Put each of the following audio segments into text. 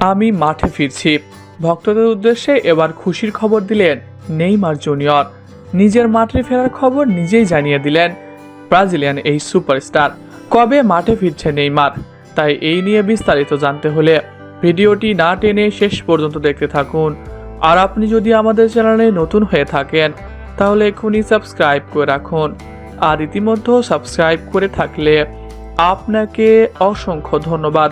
আমি মাঠে ফিরছি। ভক্তদের উদ্দেশ্যে এবার খুশির খবর দিলেন নেইমার জুনিয়র। নিজের মাঠে ফেরার খবর নিজেই জানিয়ে দিলেন ব্রাজিলিয়ান এই সুপারস্টার। কবে মাঠে ফিরছে নেইমার? তাই এই নিয়ে বিস্তারিত জানতে হলে ভিডিওটি না টেনে শেষ পর্যন্ত দেখতে থাকুন। আর আপনি যদি আমাদের চ্যানেলে নতুন হয়ে থাকেন, তাহলে এখনই সাবস্ক্রাইব করে রাখুন। আর ইতিমধ্যে সাবস্ক্রাইব করে থাকলে আপনাকে অসংখ্য ধন্যবাদ।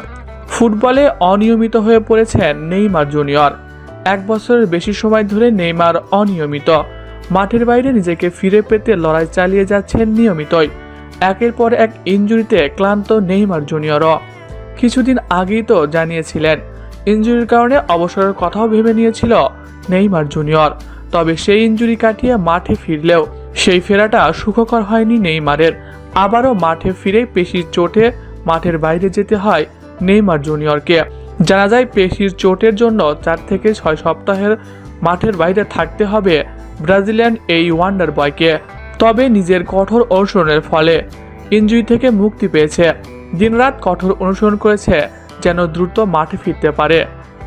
ফুটবলে অনিয়মিত হয়ে পড়েছেন নেইমার জুনিয়র। এক বছরের বেশি সময় ধরে নেইমার অনিয়মিত। মাঠের বাইরে নিজেকে ফিরে পেতে লড়াই চালিয়ে যাচ্ছেন নিয়মিতই। একের পর এক ইঞ্জুরিতে ক্লান্ত নেইমার জুনিয়রও। কিছুদিন আগেই তো জানিয়েছিলেন, ইঞ্জুরির কারণে অবসরের কথাও ভেবে নিয়েছিল নেইমার জুনিয়র। তবে সেই ইঞ্জুরি কাটিয়ে মাঠে ফিরলেও সেই ফেরাটা সুখকর হয়নি নেইমারের। আবারও মাঠে ফিরে পেশির চোটে মাঠের বাইরে যেতে হয় নেইমার জুনিয়রকে। জানা যায়, পেশির চোটের জন্য চার থেকে ছয় সপ্তাহের মাঠের বাইরে থাকতে হবে ব্রাজিলিয়ান এই ওয়ান্ডার বয়কে। তবে নিজের কঠোর অনুসরণের ফলে ইঞ্জুরি থেকে মুক্তি পেয়েছে। দিনরাত কঠোর অনুসরণ করেছে, যেন দ্রুত মাঠে ফিরতে পারে।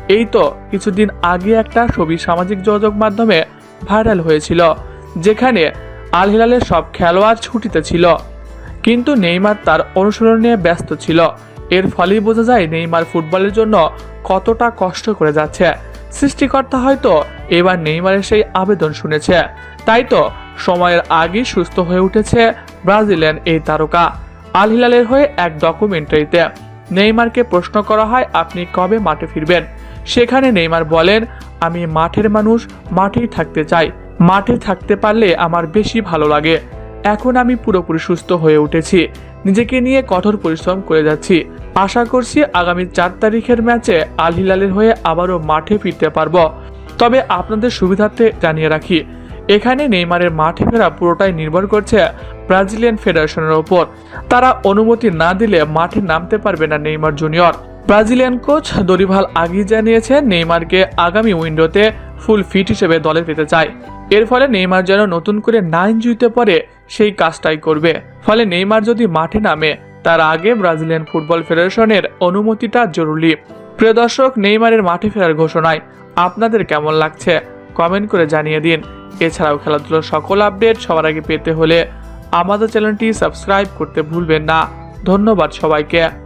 এই তো কিছুদিন আগে একটা ছবি সামাজিক যোগাযোগ মাধ্যমে ভাইরাল হয়েছিল, যেখানে আল হিলালের সব খেলোয়াড় ছুটিতে ছিল। কিন্তু নেইমার তার অনুসরণ নিয়ে ব্যস্ত ছিল। এর ফলেই বোঝা যায় নেইমার ফুটবলের জন্য কতটা কষ্ট করে যাচ্ছে। সৃষ্টিকর্তা হয়তো এবার নেইমারের সেই আবেদন শুনেছে। তাই তো সময়ের আগেই সুস্থ হয়ে উঠেছে ব্রাজিলিয়ান এই তারকা। আল হিলালের হয়ে এক ডকুমেন্টারিতে। নেইমারকে প্রশ্ন করা হয়, আপনি কবে মাঠে ফিরবেন? সেখানে নেইমার বলেন, আমি মাঠের মানুষ, মাঠেই থাকতে চাই। মাঠে থাকতে পারলে আমার বেশি ভালো লাগে। এখন আমি পুরোপুরি সুস্থ হয়ে উঠেছি। নিজেকে নিয়ে কঠোর পরিশ্রম করে যাচ্ছি। আশা করছি আগামী চার তারিখের ম্যাচে আল হিলালের হয়ে আবারও মাঠে ফিরতে পারব। তবে আপনাদের সুবিধার্থে জানিয়ে রাখি, এখানে নেইমারের মাঠে ফেরা পুরোটাই নির্ভর করছে ব্রাজিলিয়ান ফেডারেশনের ওপর। তারা অনুমতি না দিলে মাঠে নামতে পারবে না Neymar junior. Brazilian coach Dorival আগেই জানিয়েছে, নেইমারকে আগামী উইন্ডোতে ফুল ফিট হিসেবে দলে পেতে চায়। এর ফলে নেইমার যেন নতুন করে না ইঞ্জুরিতে পড়ে, সেই কাজটাই করবে। ফলে নেইমার যদি মাঠে নামে, তার আগে ব্রাজিলিয়ান ফুটবল ফেডারেশনের অনুমতিটা জরুরি। প্রিয় দর্শক, নেইমারের মাঠে ফেরার ঘোষণায় আপনাদের কেমন লাগছে? কমেন্ট করে জানিয়ে দিন। এছাড়াও খেলাধুলার সকল আপডেট সবার আগে পেতে হলে আমাদের চ্যানেলটি সাবস্ক্রাইব করতে ভুলবেন না। ধন্যবাদ সবাইকে।